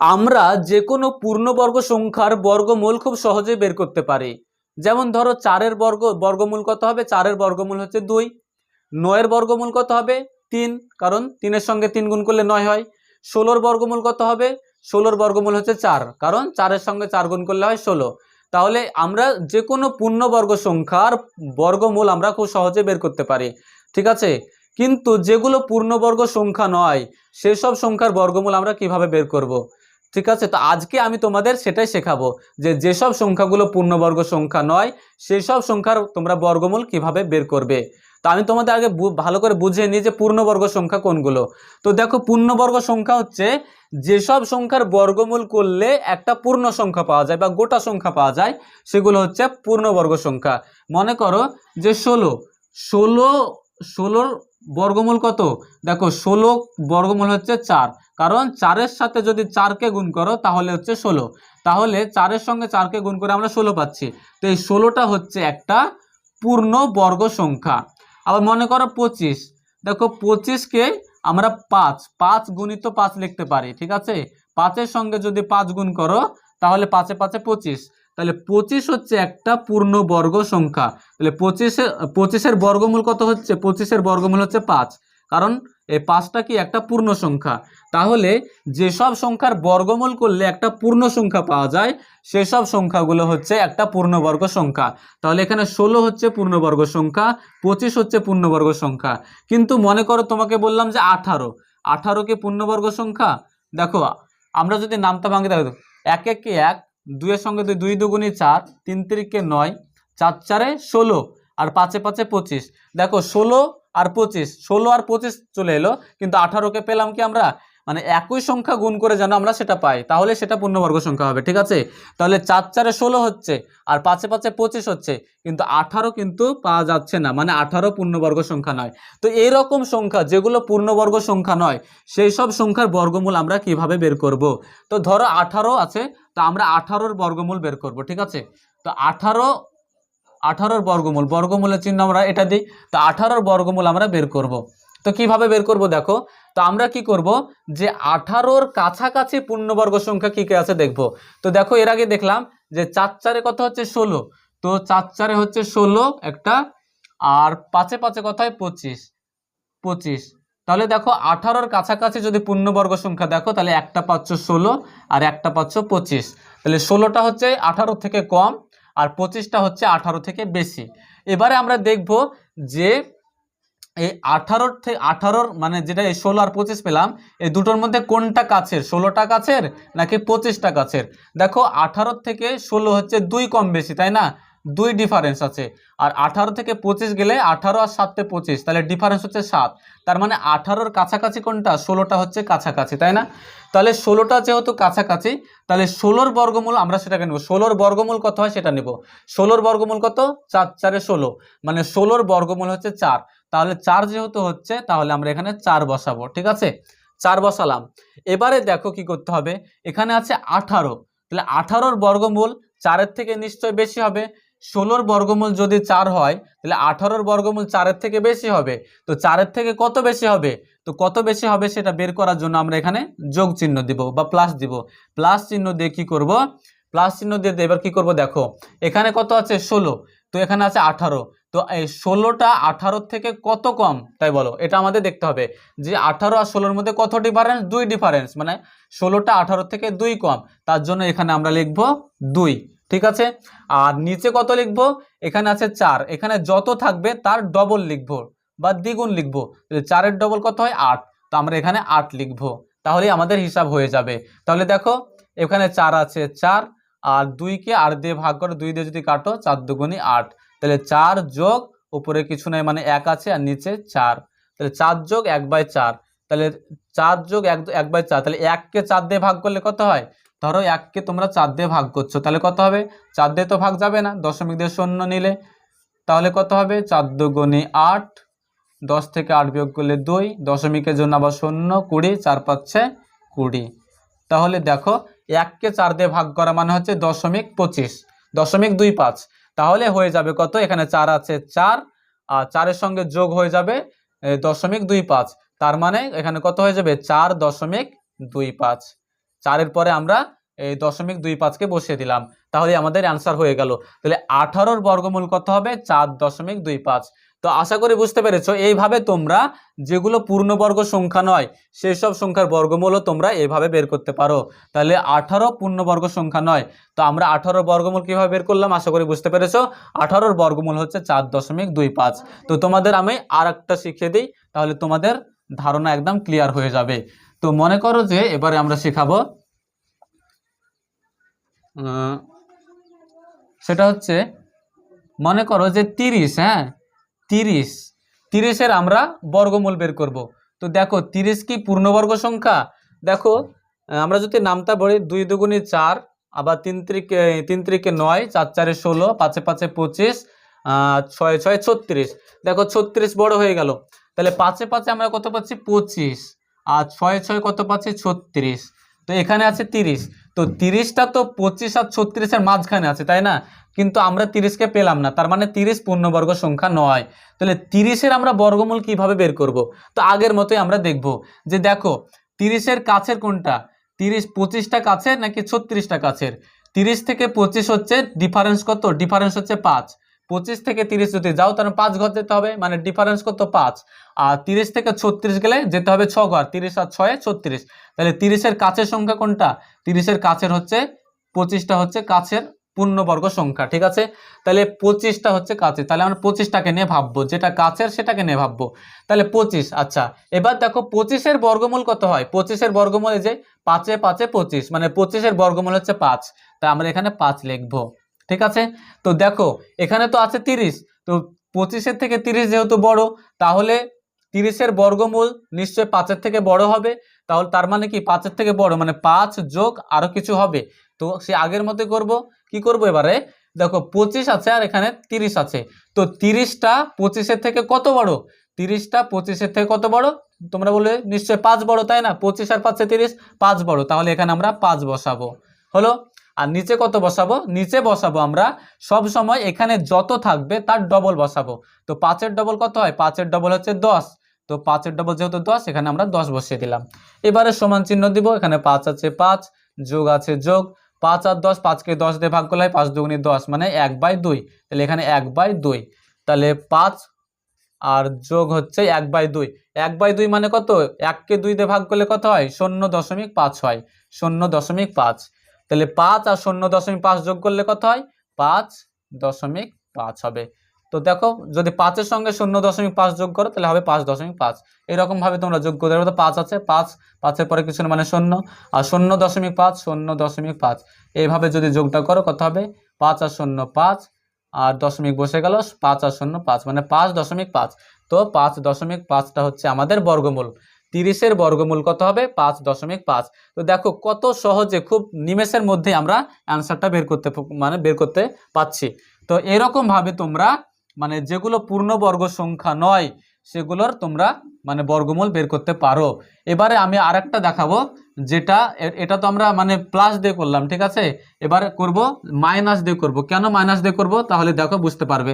আমরা যে কোনো পূর্ণবর্গ সংখ্যার বর্গমূল খুব সহজে বের করতে পারি। যেমন ধরো চারের বর্গ, বর্গমূল কত হবে? চারের বর্গমূল হচ্ছে দুই। নয়ের বর্গমূল কত হবে? তিন, কারণ তিনের সঙ্গে তিন গুণ করলে নয় হয়। ষোলোর বর্গমূল কত হবে? ষোলোর বর্গমূল হচ্ছে চার, কারণ চারের সঙ্গে চার গুণ করলে হয় ষোলো। তাহলে আমরা যে কোনো পূর্ণবর্গ সংখ্যার বর্গমূল আমরা খুব সহজে বের করতে পারি। ঠিক আছে? কিন্তু যেগুলো পূর্ণবর্গ সংখ্যা নয়, সেসব সংখ্যার বর্গমূল আমরা কীভাবে বের করব। ঠিক আছে? তো আজকে আমি তোমাদের সেটাই শেখাবো যে যেসব সংখ্যাগুলো পূর্ণবর্গ সংখ্যা নয় সেই সব সংখ্যার তোমরা বর্গমূল কীভাবে বের করবে? তো আমি তোমাদের আগে ভালো করে বুঝিয়ে নিই যে পূর্ণবর্গ সংখ্যা কোনগুলো। তো দেখো, পূর্ণবর্গ সংখ্যা হচ্ছে যেসব সংখ্যার বর্গমূল করলে একটা পূর্ণ সংখ্যা পাওয়া যায় বা গোটা সংখ্যা পাওয়া যায়, সেগুলো হচ্ছে পূর্ণবর্গ সংখ্যা। মনে করো যে ষোলো ষোলো, ষোলোর বর্গমূল কত? দেখো, ষোলো বর্গমূল হচ্ছে চার। কারণ চারের সাথে যদি চারকে গুণ করো, তাহলে হচ্ছে ষোলো। তাহলে চারের সঙ্গে চারকে গুণ করে আমরা ষোলো পাচ্ছি। তো এই ষোলোটা হচ্ছে একটা পূর্ণ বর্গ সংখ্যা। আবার মনে করো পঁচিশ। দেখো, পঁচিশকে আমরা পাঁচ পাঁচ গুণিত পাঁচ লিখতে পারি, ঠিক আছে? পাঁচের সঙ্গে যদি পাঁচ গুণ করো, তাহলে পাঁচে পাঁচে পঁচিশ। তাহলে পঁচিশ হচ্ছে একটা পূর্ণ বর্গ সংখ্যা। তাহলে পঁচিশে, পঁচিশের বর্গমূল কত হচ্ছে? পঁচিশের বর্গমূল হচ্ছে পাঁচ। কারণ এই পাঁচটা কি? একটা পূর্ণ সংখ্যা। তাহলে যেসব সংখ্যার বর্গমূল করলে একটা পূর্ণ সংখ্যা পাওয়া যায়, সেসব সংখ্যাগুলো হচ্ছে একটা পূর্ণবর্গ সংখ্যা। তাহলে এখানে ষোলো হচ্ছে পূর্ণবর্গ সংখ্যা, পঁচিশ হচ্ছে পূর্ণবর্গ সংখ্যা। কিন্তু মনে করো, তোমাকে বললাম যে আঠারো। আঠারো কি পূর্ণবর্গ সংখ্যা? দেখো, আমরা যদি নামতা ভাঙি দেখো। এক একে এক দুইয়ের সঙ্গে দুই দুই দুগুণি চার, তিন তিরিকে নয়, চার চারে ষোলো আর পাঁচে পাঁচে পঁচিশ। দেখো, ষোলো আর পঁচিশ, ষোলো আর পঁচিশ চলে এলো, কিন্তু আঠারোকে পেলাম কি আমরা? মানে একই সংখ্যা গুণ করে যেন আমরা সেটা পাই, তাহলে সেটা পূর্ণবর্গ সংখ্যা হবে, ঠিক আছে? তাহলে চার চারে ষোলো হচ্ছে আর পাঁচে পাঁচে পঁচিশ হচ্ছে, কিন্তু আঠারো কিন্তু পাওয়া যাচ্ছে না মানে আঠারো পূর্ণবর্গ সংখ্যা নয়। তো এইরকম সংখ্যা, যেগুলো পূর্ণবর্গ সংখ্যা নয়, সেই সব সংখ্যার বর্গমূল আমরা কীভাবে বের করব? তো ধরো আঠারো আছে, তো আমরা আঠারোর বর্গমূল বের করব, ঠিক আছে? তো আঠারো, আঠারোর বর্গমূল, বর্গমূলের চিহ্ন আমরা এটা দিই, তো আঠারোর বর্গমূল আমরা বের করব। তো কীভাবে বের করব দেখো? তো আমরা কি করব যে আঠারোর কাছাকাছি পূর্ণবর্গ সংখ্যা কি কি আছে দেখব। তো দেখো এর আগে দেখলাম যে চার চারে কত হচ্ছে ষোলো। তো চার চারে হচ্ছে ষোলো, একটা, আর পাঁচে পাঁচে কত হয়? পঁচিশ। পঁচিশ। তাহলে দেখো আঠারোর কাছাকাছি যদি পূর্ণবর্গ সংখ্যা দেখো, তাহলে একটা পাচ্ছ ষোলো আর একটা পাচ্ছ পঁচিশ। তাহলে ষোলোটা হচ্ছে আঠারো থেকে কম আর পঁচিশটা হচ্ছে আঠারো থেকে বেশি। এবারে আমরা দেখব যে এই আঠারোর থেকে আঠারোর মানে যেটা এই ষোলো আর পঁচিশ পেলাম, এই দুটোর মধ্যে কোনটা কাছের? ষোলোটা কাছের নাকি পঁচিশটা কাছের? দেখো, আঠারোর থেকে ষোলো হচ্ছে দুই কম বেশি, তাই না? দুই ডিফারেন্স আছে। আর আঠারো থেকে পঁচিশ গেলে আঠারো আর সাতে পঁচিশ, তাহলে ডিফারেন্স হচ্ছে সাত। তার মানে আঠারোর কাছাকাছি কোনটা? ষোলোটা হচ্ছে কাছাকাছি, তাই না? তাহলে ষোলোটা যেহেতু কাছাকাছি, তাহলে ষোলোর বর্গমূল আমরা সেটাকে নেব। ষোলোর বর্গমূল কত হয় সেটা নেব। ষোলোর বর্গমূল কত? চার, চারে ষোলো। মানে ষোলোর বর্গমূল হচ্ছে চার। তাহলে চার যেহেতু হচ্ছে, তাহলে আমরা এখানে চার বসাবো, ঠিক আছে? চার বসালাম। এবারে দেখো কি করতে হবে, এখানে আছে আঠারো। তাহলে আঠারোর বর্গমূল চারের থেকে নিশ্চয় বেশি হবে। ষোলোর বর্গমূল যদি চার হয়, তাহলে আঠারোর বর্গমূল চারের থেকে বেশি হবে। তো চারের থেকে কত বেশি হবে? তো কত বেশি হবে সেটা বের করার জন্য আমরা এখানে যোগ চিহ্ন দিব বা প্লাস দিব। প্লাস চিহ্ন দিয়ে কি করব? প্লাস চিহ্ন দিয়ে এবার কি করব দেখো, এখানে কত আছে? ষোলো। তো এখানে আছে আঠারো। তো এই ষোলোটা আঠারোর থেকে কত কম? তাই বলো, এটা আমাদের দেখতে হবে। যে আঠারো আর ষোলোর মধ্যে কত ডিফারেন্স দুই ডিফারেন্স মানে ষোলোটা আঠারো থেকে দুই কম। তার জন্য এখানে আমরা লিখব দুই, ঠিক আছে? আর নিচে কত লিখব? এখানে আছে চার। এখানে যত থাকবে তার ডবল লিখব বা দ্বিগুণ লিখব। তাহলে চারের ডবল কত হয়? আট। তো আমরা এখানে আট লিখব। তাহলেই আমাদের হিসাব হয়ে যাবে। তাহলে দেখো, এখানে চার আছে, চার। আর দুইকে আট দিয়ে ভাগ করে দুই দিয়ে যদি কাটো, চার দুগুণি আট। তাহলে চার যোগ, উপরে কিছু নেই মানে এক আছে আর নিচে চার। তাহলে চার যোগ এক বাই চার। তাহলে চার যোগ এক এক বাই চার, তাহলে এককে চার দিয়ে ভাগ করলে কত হয়? ধরো এককে তোমরা চার দিয়ে ভাগ করছ, তাহলে কত হবে? চার দিয়ে তো ভাগ যাবে না, দশমিক দিয়ে শূন্য নিলে। তাহলে কত হবে? চার দুগুণে আট, দশ থেকে আট বিয়োগ করলে দুই, দশমিকের জন্য আবার শূন্য কুড়ি, চার পাচ্ছে কুড়ি। তাহলে দেখো এককে চার দিয়ে ভাগ করা মানে হচ্ছে দশমিক পঁচিশ, দশমিক দুই পাঁচ। তাহলে হয়ে যাবে কত? এখানে চার আছে চার, আর চারের সঙ্গে যোগ হয়ে যাবে দশমিক দুই পাঁচ। তার মানে এখানে কত হয়ে যাবে? চার দশমিক দুই পাঁচ। চারের পরে আমরা এই দশমিক দুই পাঁচকে বসিয়ে দিলাম। তাহলে আমাদের অ্যান্সার হয়ে গেল। তাহলে আঠারোর বর্গমূল কত হবে? চার দশমিক দুই পাঁচ। তো আশা করি বুঝতে পেরেছ, এইভাবে তোমরা যেগুলো পূর্ণবর্গ সংখ্যা নয় সেই সব সংখ্যার বর্গমূলও তোমরা এইভাবে বের করতে পারো। তাহলে আঠারো পূর্ণবর্গ সংখ্যা নয়। তো আমরা আঠারো বর্গমূল কীভাবে বের করলাম? আশা করি বুঝতে পেরেছ। আঠারোর বর্গমূল হচ্ছে চার দশমিক দুই পাঁচ। তো তোমাদের আমি আর একটা শিখিয়ে দিই, তাহলে তোমাদের ধারণা একদম ক্লিয়ার হয়ে যাবে। তো মনে করো যে এবারে আমরা শেখাবো সেটা হচ্ছে, মনে করো যে তিরিশ হ্যাঁ? তিরিশ। তিরিশের আমরা বর্গমূল বের করব। তো দেখো, তিরিশ কি পূর্ণবর্গ সংখ্যা? দেখো আমরা যদি নামতা বলি, দুই দুগুণি চার, আবার তিন ত্রিকে তিন ত্রিকে নয়, চার চারে ষোলো, পাঁচে পাঁচে পঁচিশ ছয় ছয় ছত্রিশ। দেখো, ছত্রিশ বড় হয়ে গেল। তাহলে পাঁচে পাঁচে আমরা কত পাচ্ছি? পঁচিশ। আর ছয় ছয় কত পাচ্ছি? ছত্রিশ। তো এখানে আছে তিরিশ। তো তিরিশটা তো পঁচিশ আর ছত্রিশের মাঝখানে আছে, তাই না? কিন্তু আমরা তিরিশকে পেলাম না, তার মানে তিরিশ পূর্ণবর্গ সংখ্যা নয়। তাহলে তিরিশের আমরা বর্গমূল কীভাবে বের করব? তো আগের মতোই আমরা দেখব যে দেখো, তিরিশের কাছের কোনটা? তিরিশ পঁচিশটা কাছের নাকি ছত্রিশটা কাছের? তিরিশ থেকে পঁচিশ হচ্ছে ডিফারেন্স কত? ডিফারেন্স হচ্ছে পাঁচ। পঁচিশ থেকে তিরিশ যদি যাও, তাহলে পাঁচ ঘর যেতে হবে মানে ডিফারেন্স কত? পাঁচ। আর তিরিশ থেকে ছত্রিশ গেলে যেতে হবে ছ ঘর, তিরিশ আর ছয়ে, ছত্রিশ। তাহলে তিরিশের কাছের সংখ্যা কোনটা? তিরিশের কাছের হচ্ছে, পঁচিশটা হচ্ছে কাছের পূর্ণবর্গ সংখ্যা, ঠিক আছে? তাহলে পঁচিশটা হচ্ছে কাছে তাহলে আমরা পঁচিশটাকে নিয়ে ভাববো, যেটা কাছের সেটাকে নিয়ে ভাববো। তাহলে পঁচিশ আচ্ছা। এবার দেখো, পঁচিশের বর্গমূল কত হয়? পঁচিশের বর্গমূল যে, পাঁচে পাঁচে পঁচিশ মানে পঁচিশের বর্গমূল হচ্ছে পাঁচ। তাই আমরা এখানে পাঁচ লিখব। ঠিক আছে? তো দেখো, এখানে তো আছে তিরিশ, তো পঁচিশের থেকে তিরিশ যেহেতু বড়, তাহলে তিরিশের বর্গমূল নিশ্চয় পাঁচের থেকে বড় হবে। তাহলে তার মানে কি? পাঁচের থেকে বড় মানে পাঁচ যোগ আরও কিছু হবে। তো সে আগের মতো করব, কি করব এবারে? দেখো, পঁচিশ আছে আর এখানে তিরিশ আছে। তো তিরিশটা পঁচিশের থেকে কত বড়? তিরিশটা পঁচিশের থেকে কত বড়? তোমরা বলবে নিশ্চয় পাঁচ বড়, তাই না? পঁচিশ আর পাঁচে তিরিশ, পাঁচ বড়। তাহলে এখানে আমরা পাঁচ বসাবো। হলো? আর নিচে কত বসাবো? নিচে বসাবো আমরা সব সময় এখানে যত থাকবে তার ডবল বসাবো। তো পাঁচের ডবল কত হয়? পাঁচের ডবল হচ্ছে দশ। তো পাঁচের ডবল যেহেতু দশ, এখানে আমরা দশ বসিয়ে দিলাম। এবারে সমান চিহ্ন দিব, এখানে পাঁচ আছে পাঁচ, যোগ আছে যোগ। পাঁচ আর দশ, পাঁচকে দশ দিয়ে ভাগ করলে হয় পাঁচ দুগুনি দশ মানে এক বাই দুই। তাহলে এখানে এক বাই দুই। তাহলে পাঁচ আর যোগ হচ্ছে এক বাই দুই। এক বাই দুই মানে কত? এককে দুই দিয়ে ভাগ করলে কত হয়? শূন্য দশমিক পাঁচ হয়। শূন্য দশমিক পাঁচ। তাহলে পাঁচ আর শূন্য দশমিক পাঁচ যোগ করলে কত হয়? পাঁচ দশমিক পাঁচ হবে। তো দেখো, যদি পাঁচের সঙ্গে শূন্য দশমিক পাঁচ যোগ করো, তাহলে হবে পাঁচ দশমিক পাঁচ। এরকম ভাবে তোমরা যোগ করতে পারবে তো পাঁচ আছে, পাঁচ, পাঁচের পরে কিছু মানে শূন্য। আর শূন্য দশমিক পাঁচ, শূন্য দশমিক পাঁচ। এইভাবে যদি যোগটা করো, কত হবে? পাঁচ আর শূন্য পাঁচ, আর দশমিক বসে গেল, পাঁচ আর শূন্য পাঁচ মানে পাঁচ দশমিক পাঁচ। তো পাঁচ দশমিক পাঁচটা হচ্ছে আমাদের বর্গমূল। তিরিশের বর্গমূল কত হবে? পাঁচ দশমিক পাঁচ। তো দেখো কত সহজে, খুব নিমেষের মধ্যে আমরা অ্যান্সারটা বের করতে মানে বের করতে পাচ্ছি তো এরকম ভাবে তোমরা মানে যেগুলো পূর্ণবর্গ সংখ্যা নয়, সেগুলোর তোমরা মানে বর্গমূল বের করতে পারো। এবারে আমি আরেকটা দেখাবো, যেটা এটা তো আমরা মানে প্লাস দিয়ে করলাম, ঠিক আছে? এবারে করব মাইনাস দিয়ে করব। কেন মাইনাস দিয়ে করব? তাহলে দেখো বুঝতে পারবে।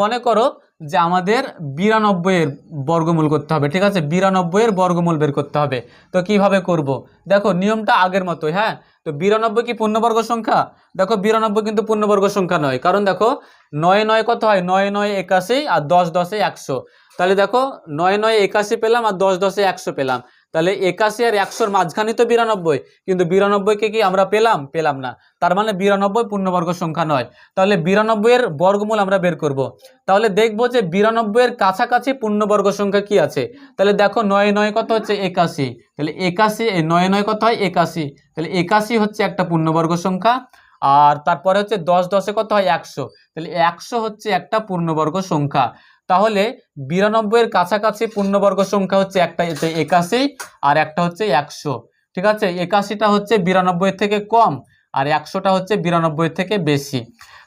মনে করো যে আমাদের বিরানব্বইয়ের বর্গমূল করতে হবে, ঠিক আছে? বিরানব্বইয়ের বর্গমূল বের করতে হবে। তো কীভাবে করব? দেখো, নিয়মটা আগের মতোই হ্যাঁ? তো বিরানব্বই কি পূর্ণবর্গ সংখ্যা? দেখো, বিরানব্বই কিন্তু পূর্ণবর্গ সংখ্যা নয়। কারণ দেখো, নয় নয় কত হয়? নয় নয় একাশি আর দশ দশে একশো। তাহলে দেখো, নয় নয় একাশি পেলাম আর দশ দশে একশো পেলাম। তাহলে একাশি আর একশোর মাঝখানে তো বিরানব্বই, কিন্তু বিরানব্বইকে কি আমরা পেলাম? পেলাম না। তার মানে বিরানব্বই পূর্ণবর্গ সংখ্যা নয়। তাহলে বিরানব্বইয়ের বর্গমূল আমরা বের করব। তাহলে দেখব যে বিরানব্বইয়ের কাছাকাছি পূর্ণবর্গ সংখ্যা কি আছে। তাহলে দেখো নয় নয় কত হচ্ছে একাশি। তাহলে একাশি নয় নয় কত হয় একাশি। তাহলে একাশি হচ্ছে একটা পূর্ণবর্গ সংখ্যা, আর তারপরে হচ্ছে দশ দশে কত হয় একশো। তাহলে একশো হচ্ছে একটা পূর্ণবর্গ সংখ্যা। তাহলে বিরানব্বইয়ের কাছাকাছি পূর্ণবর্গ সংখ্যা হচ্ছে একটা, হচ্ছে একাশি আর একটা হচ্ছে একশো। ঠিক আছে? একাশিটা হচ্ছে বিরানব্বই থেকে কম আর একশোটা হচ্ছে বিরানব্বই থেকে বেশি।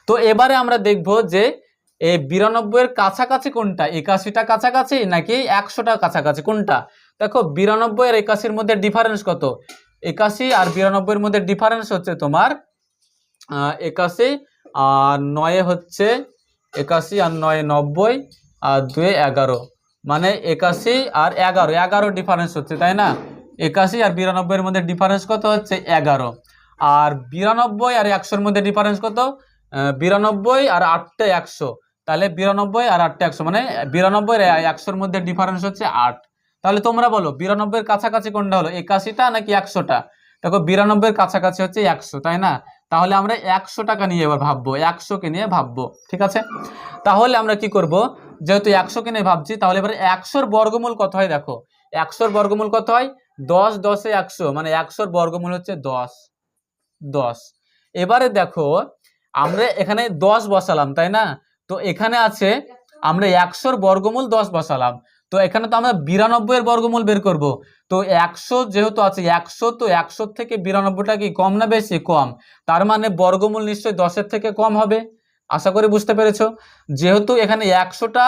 তো এবারে আমরা দেখব যে এই বিরানব্বইয়ের কাছাকাছি কোনটা? একাশিটা কাছাকাছি নাকি একশোটা কাছাকাছি? কোনটা? দেখো বিরানব্বই আর একাশির মধ্যে ডিফারেন্স কত? একাশি আর বিরানব্বইয়ের মধ্যে ডিফারেন্স হচ্ছে তোমার একাশি আর নয়ে হচ্ছে একাশি আর নয় নব্বই। আর দুয়ে এগারো। মানে একাশি আর এগারো। এগারো ডিফারেন্স হচ্ছে, তাই না? একাশি আর বিরানব্বইয়ের মধ্যে ডিফারেন্স কত হচ্ছে? এগারো। আর বিরানব্বই আর একশোর মধ্যে ডিফারেন্স কত? বিরানব্বই আর আটটা একশো। তাহলে বিরানব্বই আর আটটা একশো মানে বিরানব্বই আর একশোর মধ্যে ডিফারেন্স হচ্ছে আট। তাহলে তোমরা বলো, বিরানব্বইয়ের কাছাকাছি কোনটা হলো? একাশিটা নাকি একশোটা? দেখো, বিরানব্বইয়ের কাছাকাছি হচ্ছে একশো, তাই না? তাহলে আমরা একশো টাকা নিয়ে এবার ভাববো, একশোকে নিয়ে ভাববো, ঠিক আছে? তাহলে আমরা কি করব? যেহেতু একশোকে নিয়ে ভাবছি, তাহলে এবার একশোর বর্গমূল কত হয় দেখো? একশোর বর্গমূল কত হয়? দশ, দশে একশো মানে একশোর বর্গমূল হচ্ছে দশ দশ। এবারে দেখো, আমরা এখানে দশ বসালাম, তাই না? তো এখানে আছে, আমরা একশোর বর্গমূল দশ বসালাম। তো এখানে তো আমরা বিরানব্বই এর বর্গমূল বের করব। তো একশো যেহেতু আছে একশো, তো একশো থেকে বিরানব্বইটা কি কম না বেশি? কম। তার মানে বর্গমূল নিশ্চয়ই দশের থেকে কম হবে। আশা করি বুঝতে পেরেছ। যেহেতু এখানে একশোটা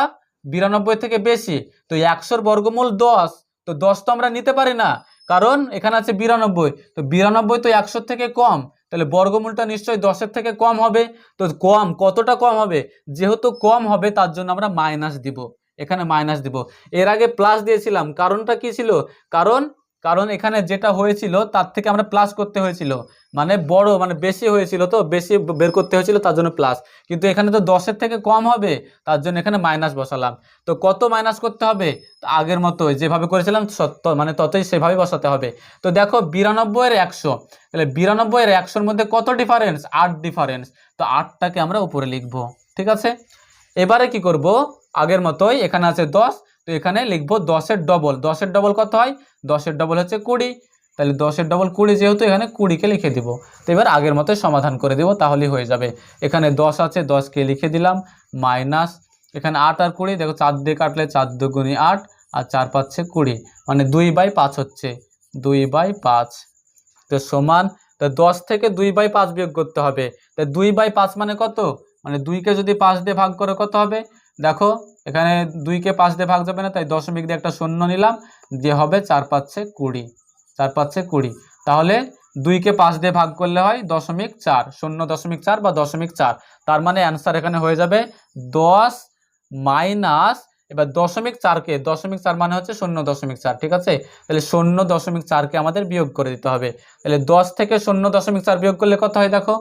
বিরানব্বই থেকে বেশি, তো একশোর বর্গমূল দশ, তো দশ তো আমরা নিতে পারি না, কারণ এখানে আছে বিরানব্বই, তো বিরানব্বই তো একশোর থেকে কম, তাহলে বর্গমূলটা নিশ্চয়ই দশের থেকে কম হবে, তো কম, কতটা কম হবে? যেহেতু কম হবে, তার জন্য আমরা মাইনাস দিব, এখানে মাইনাস দিব। এর আগে প্লাস দিয়েছিলাম, কারণটা কি ছিল? কারণ কারণ এখানে যেটা হয়েছিল, তার থেকে আমরা প্লাস করতে হয়েছিল। মানে বড় মানে বেশি হয়েছিল তো, বেশি বের করতে হয়েছিল, তার জন্য প্লাস কিন্তু এখানে তো দশের থেকে কম হবে, তার জন্য এখানে মাইনাস বসালাম। তো কত মাইনাস করতে হবে? আগের মতোই, যেভাবে করেছিলাম, সত্য মানে ততই সেভাবে বসাতে হবে। তো দেখো বিরানব্বইয়ের একশো। তাহলে বিরানব্বইয়ের একশোর মধ্যে কত ডিফারেন্স আট ডিফারেন্স তো আটটাকে আমরা উপরে লিখব, ঠিক আছে? এবারে কি করব? আগের মতোই, এখানে আছে দশ তো এখানে লিখব দশের ডবল দশের ডবল কত হয়? দশের ডবল হচ্ছে কুড়ি। তাহলে দশের ডবল কুড়ি যেহেতু এখানে কুড়িকে লিখে দিব। তো এবার আগের মতোই সমাধান করে দেবো, তাহলেই হয়ে যাবে। এখানে দশ আছে, দশকে লিখে দিলাম মাইনাস এখানে আট আর কুড়ি, দেখো চার দিয়ে কাটলে চার দুগুণি আট, আর চার পাচ্ছে কুড়ি। মানে দুই বাই পাঁচ হচ্ছে, দুই বাই পাঁচ। তো সমান, তো দশ থেকে দুই বাই পাঁচ বিয়োগ করতে হবে। তো দুই বাই পাঁচ মানে কত? মানে দুইকে যদি পাঁচ দিয়ে ভাগ করে কত হবে? দেখো, এখানে দুইকে পাঁচ দিয়ে ভাগ যাবে না, তাই দশমিক দিয়ে একটা শূন্য নিলাম, দিয়ে হবে চার পাচ্ছে কুড়ি, চার পাচ্ছে কুড়ি। তাহলে দুইকে পাঁচ দিয়ে ভাগ করলে হয় দশমিক চার, শূন্য দশমিক চার বা দশমিক চার। তার মানে অ্যান্সার এখানে হয়ে যাবে দশ মাইনাস, এবার দশমিক চারকে দশমিক চার মানে হচ্ছে শূন্য দশমিক চার, ঠিক আছে? তাহলে শূন্য দশমিক চারকে আমাদের বিয়োগ করে দিতে হবে। তাহলে দশ থেকে শূন্য দশমিক চার বিয়োগ করলে কত হয় দেখো?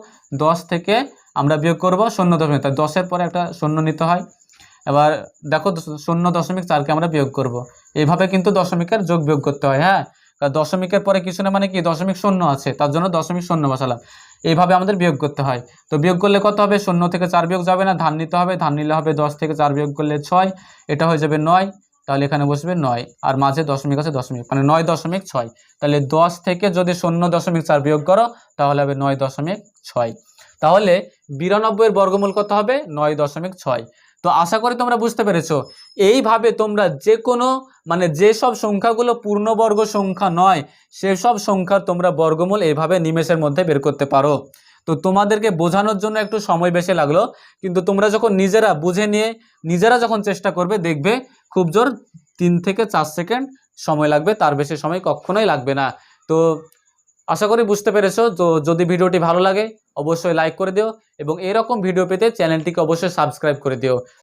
দশ থেকে আমরা বিয়োগ করব শূন্য দশমিক, তাই দশের পরে একটা শূন্য নিতে হয়। এবার দেখো শূন্য দশমিক চারকে আমরা বিয়োগ করব। এইভাবে কিন্তু দশমিকের যোগ বিয়োগ করতে হয় হ্যাঁ? দশমিকের পরে কিছু না মানে কি? দশমিক শূন্য আছে, তার জন্য দশমিক শূন্য বসালাম। এইভাবে আমাদের বিয়োগ করতে হয়। তো বিয়োগ করলে কত হবে? শূন্য থেকে চার বিয়োগ যাবে না, ধান নিতে হবে। ধান নিলে হবে দশ থেকে চার বিয়োগ করলে ছয়, এটা হয়ে যাবে নয়, তাহলে এখানে বসবে নয়। আর মাঝে দশমিক আছে দশমিক মানে নয় দশমিক ছয়। তাহলে দশ থেকে যদি শূন্য দশমিক চার বিয়োগ করো, তাহলে হবে নয় দশমিক ছয়। তাহলে বিরানব্বইয়ের বর্গমূল কত হবে? নয় দশমিক ছয়। তো আশা করি তোমরা বুঝতে পেরেছ। এইভাবে তোমরা যে কোনো মানে যেসব সংখ্যাগুলো পূর্ণবর্গ সংখ্যা নয়, সেসব সংখ্যা তোমরা বর্গমূল এইভাবে নিমেষের মধ্যে বের করতে পারো। তো তোমাদেরকে বোঝানোর জন্য একটু সময় বেশি লাগল, কিন্তু তোমরা যখন নিজেরা বুঝে নিয়ে, নিজেরা যখন চেষ্টা করবে, দেখবে খুব জোর তিন থেকে চার সেকেন্ড সময় লাগবে, তার বেশি সময় কখনোই লাগবে না। তো আশা করি বুঝতে পেরেছ, তো যদি ভিডিওটি ভালো লাগে অবশ্যই লাইক করে দিও এবং এরকম ভিডিও পেতে চ্যানেলটিকে অবশ্যই সাবস্ক্রাইব করে দিও।